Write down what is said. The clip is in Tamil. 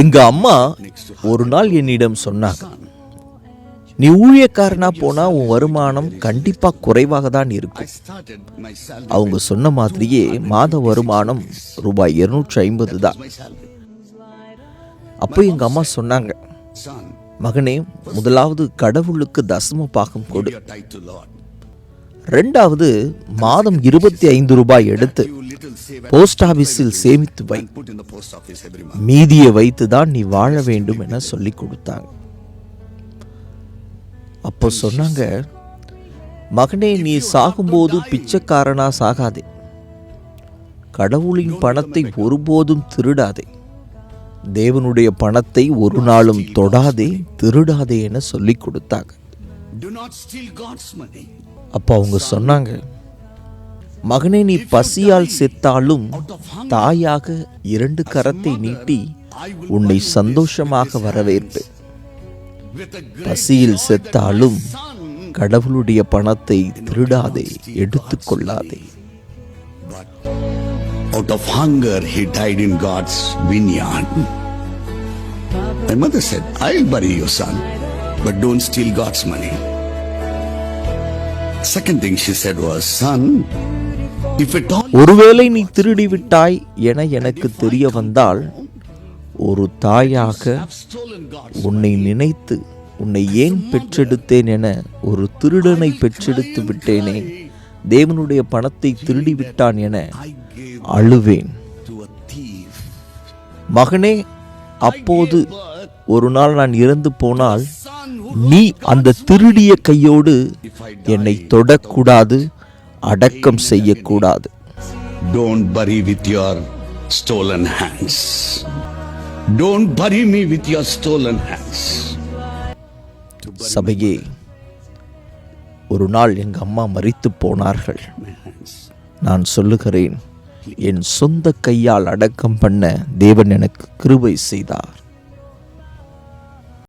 எங்க அம்மா ஒரு நாள் என்னிடம் சொன்னாங்க நீ ஊழியக்காரனா போனா உன் வருமானம் கண்டிப்பா குறைவாக தான் இருக்கும். அவங்க சொன்ன மாதிரியே மாத வருமானம் ரூபாய் இருநூற்றி ஐம்பது தான். அப்போ எங்க அம்மா சொன்னாங்க மகனே முதலாவது கடவுளுக்கு தசம பாகம் கொடு. ரெண்டாவது மாதம் இருபத்தி ஐந்து ரூபாய் எடுத்து போஸ்ட் ஆபீஸில் சேமித்து வை. மீதியை வைத்து தான் நீ வாழ வேண்டும் என சொல்லி கொடுத்தாங்க. அப்போ சொன்னாங்க மகனே நீ சாகும்போது பிச்சைக்காரனா சாகாதே. கடவுளின் பணத்தை ஒருபோதும் திருடாதே. தேவனுடைய பணத்தை ஒரு நாளும் தொடாதே திருடாதே என சொல்லிக் கொடுத்தாங்க. அப்போ அவங்க சொன்னாங்க மகனே நீ பசியால் செத்தாலும் தாயாக இரண்டு கரத்தை நீட்டி உன்னை சந்தோஷமாக வரவேற்பு பசியில் செத்தாலும் கடவுளுடைய பணத்தை திருடாதே எடுத்துக்கொள்ளாதே Out of hunger, he died in God's vineyard. My mother said, I'll bury your son, but don't steal God's money. Second thing she said was, son, ஒருவேளை நீ திருடி விட்டாய் என எனக்கு தெரிய வந்தால் ஒரு தாயாக உன்னை நினைத்து உன்னை ஏன் பெற்றெடுத்தேன் என ஒரு திருடனை பெற்றெடுத்து விட்டேனே தேவனுடைய பணத்தை திருடி விட்டான் என அழுவேன். மகனே அப்போது ஒரு நாள் நான் இறந்து போனால் நீ அந்த திருடிய கையோடு என்னை தொடக்கூடாது அடக்கம் செய்யக்கூடாது Don't bury with your stolen hands. Don't bury me with your stolen hands. சபையே ஒரு நாள் எங்க அம்மா மரித்து போனார்கள் நான் சொல்லுகிறேன் என் சொந்த கையால் அடக்கம் பண்ண தேவன் எனக்கு கிருபை செய்தார்